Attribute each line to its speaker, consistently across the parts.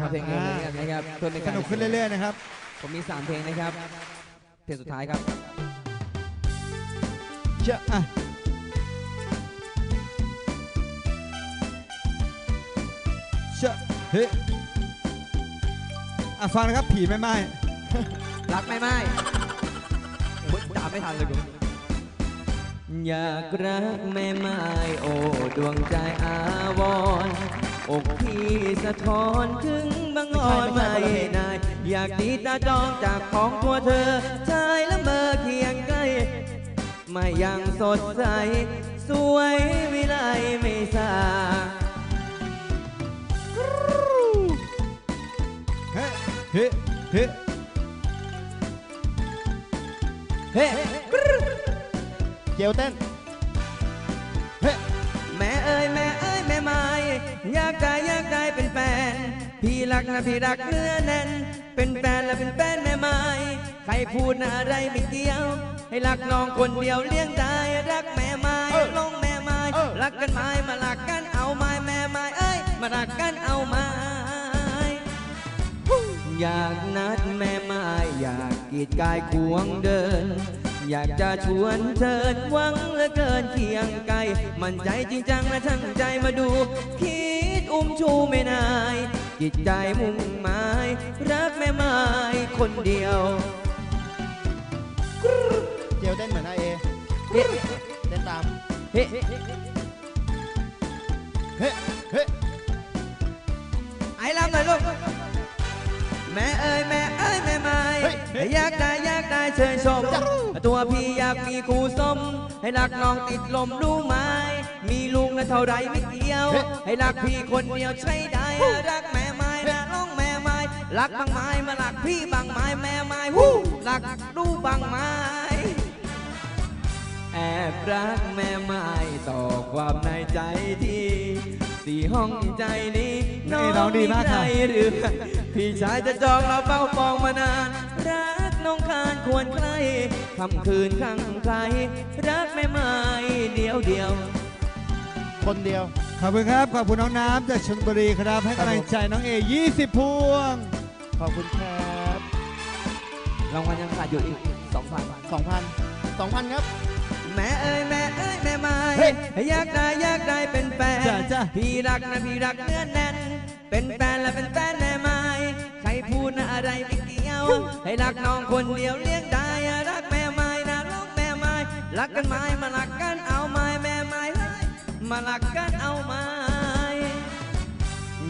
Speaker 1: ครับเพลงเองเลยนะครับเพื่อเป็น
Speaker 2: ส
Speaker 1: การ
Speaker 2: นุกขึ้นเรื่อยๆนะครับ
Speaker 1: ผมมี3เพลงนะครับ เพลงสุดท้ายครับ
Speaker 2: เชื่ออะเชื่อเฮ้ยอะฟังนะครับผีแม่ไม้
Speaker 1: รักไม่ไม่โอ้ยตามไม่ทันเลยกูอยากรักแม่ไม้โอ้ดวงใจอาวรณ์ อกพี่สะท้อนถึงบางอ่อนไม่นาย อยากดีตาจองจากของตัวเธอชายละเมอเคียงใกล้ ไม่ยังสดใส สวยวิไลไม่สา
Speaker 2: เฮ้เฮ้เฮ้
Speaker 1: เฮ้
Speaker 3: เจียวเต้น
Speaker 1: รักนะพี่รักเนื้อแน่น เป็นแฟนและเป็นแฟนแม่ไม้ใครพูดนะอะไรไม่เกี่ยว ให้รักน้องคนเดียวเลี้ยงได้รักแม่ไม้ลงแม่ไม้รักกันไม้มารักกันเอาไม้แม่ไม้เอ้ยมารักกันเอาไม้อยากนัดแม่ไม้อยากกีดกายควงเดิน อยากจะชวนเชิญหวังเหลือเกินเคียงไกล มันใจจริงจังและทั้งใจมาดู คิดอุ้มชูไม่นาย จิตใจมุ่งหมาย รักแม่ไม้คนเดียว
Speaker 3: เจียวเต้นเหมือนอาเอ
Speaker 1: เฮ้
Speaker 3: เต้นตาม
Speaker 1: เฮ้
Speaker 2: เฮ้ยเฮ้ย
Speaker 1: ไอ้ลำหน่อยลูก แม่เอ้ยแม่เอ้ยแม่ไม้อยากได้อยากได้เชิญชม ตัวพี่อยากมีคู่สม ให้รักน้องติดลมรู้ไหมมีลุงนะเท่าไรไม่เกี่ยว ให้รักพี่คนเดียวใช่ได้รักแม่ รักบางไม้มารักพี่บางไม้แม่ไม้ฮู้รักดูบางไม้แอบรักแม่ไม้ต่อความในใจที่สี่ห้องใจนี้
Speaker 2: นี่น้องดีมาก
Speaker 1: ใคร
Speaker 2: ค่ะ
Speaker 1: หรือพี่ชายจะจองเราเฝ้าปองมานาน รักน้องคานควรใครคำคืนข้างใคร รักแม่ไม้เดียวเดียว
Speaker 3: คนเดียว
Speaker 2: ขอบคุณครับ ขอบคุณน้องน้ำจากชลบุรีครับ ให้กำลังใจน้องเอ 20 พวง
Speaker 3: ขอบคุณครับ
Speaker 1: รางวัลยังขาดอยู่อีกสองพัน
Speaker 3: 2,000 2,000ครับ
Speaker 1: แม่เอ้ยแม่เอ้ยแม่ไม้
Speaker 2: เฮ้ย
Speaker 1: อยากได้อยากได้เป็นแฟน
Speaker 2: จ้ะจ้ะ
Speaker 1: พี่รักนะพี่รักเนื้อแน่น เป็นแฟนและเป็นแฟนแม่ไม้ใครพูดนะอะไรไม่เกี่ยว ให้รักน้องคนเดียวเลี้ยงได้รักแม่ไม้นะลูกแม่ไม้รักกันไม้มารักกันเอาไม้แม่ไม้เฮ้ยมารักกันเอาไม้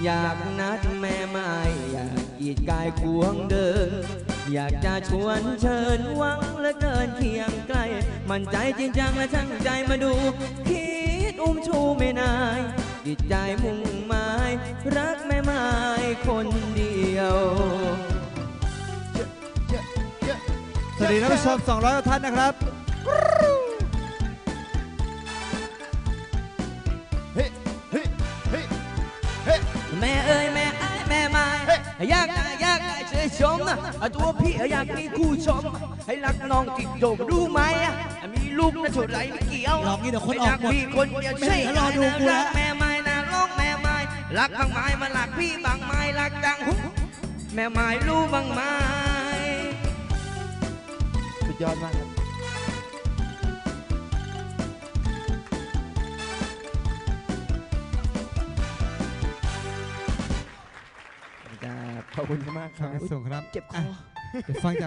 Speaker 1: อยากนัดแม่ไม้อยาก กีดกายควงเดิน อยากจะชวนเชิญหวังเหลือเกินเคียงใกล้มันใจจริงจังและช่างใจมาดู คิดอุ้มชูไม่นายจิตใจมุ่งหมาย รักแม่ไม้คนเดียว
Speaker 2: สวัสดีท่านผู้ชม 200กว่าท่านนะครับ
Speaker 3: เฮ้
Speaker 1: อยากได้อยากได้เชยชมนะตัวพี่อยากมีคู่ชม ให้รักน้องติดโดมรู้ไหมอะมีลูกนะเท่าไรไม่เกี่ยว
Speaker 2: ลองนี่เดี๋ยวคนออกหมด
Speaker 1: ให้รัพี่คนเดียวใช่
Speaker 2: ไม่งั้นรอดูกู
Speaker 1: รั
Speaker 2: ละ
Speaker 1: กแม่ไม้นะร้องแม่ไม้รักบางไม้มารักพี่บางไม้รักจังหุแม่ไม้รู้บางไม้
Speaker 3: สุดยอดมากครับ ขอบคุณมากค
Speaker 2: ฟั
Speaker 3: รั
Speaker 2: ง
Speaker 3: บ
Speaker 2: สูงครับ
Speaker 1: เจ็บคอ
Speaker 2: เดี๋ยวฟังจาก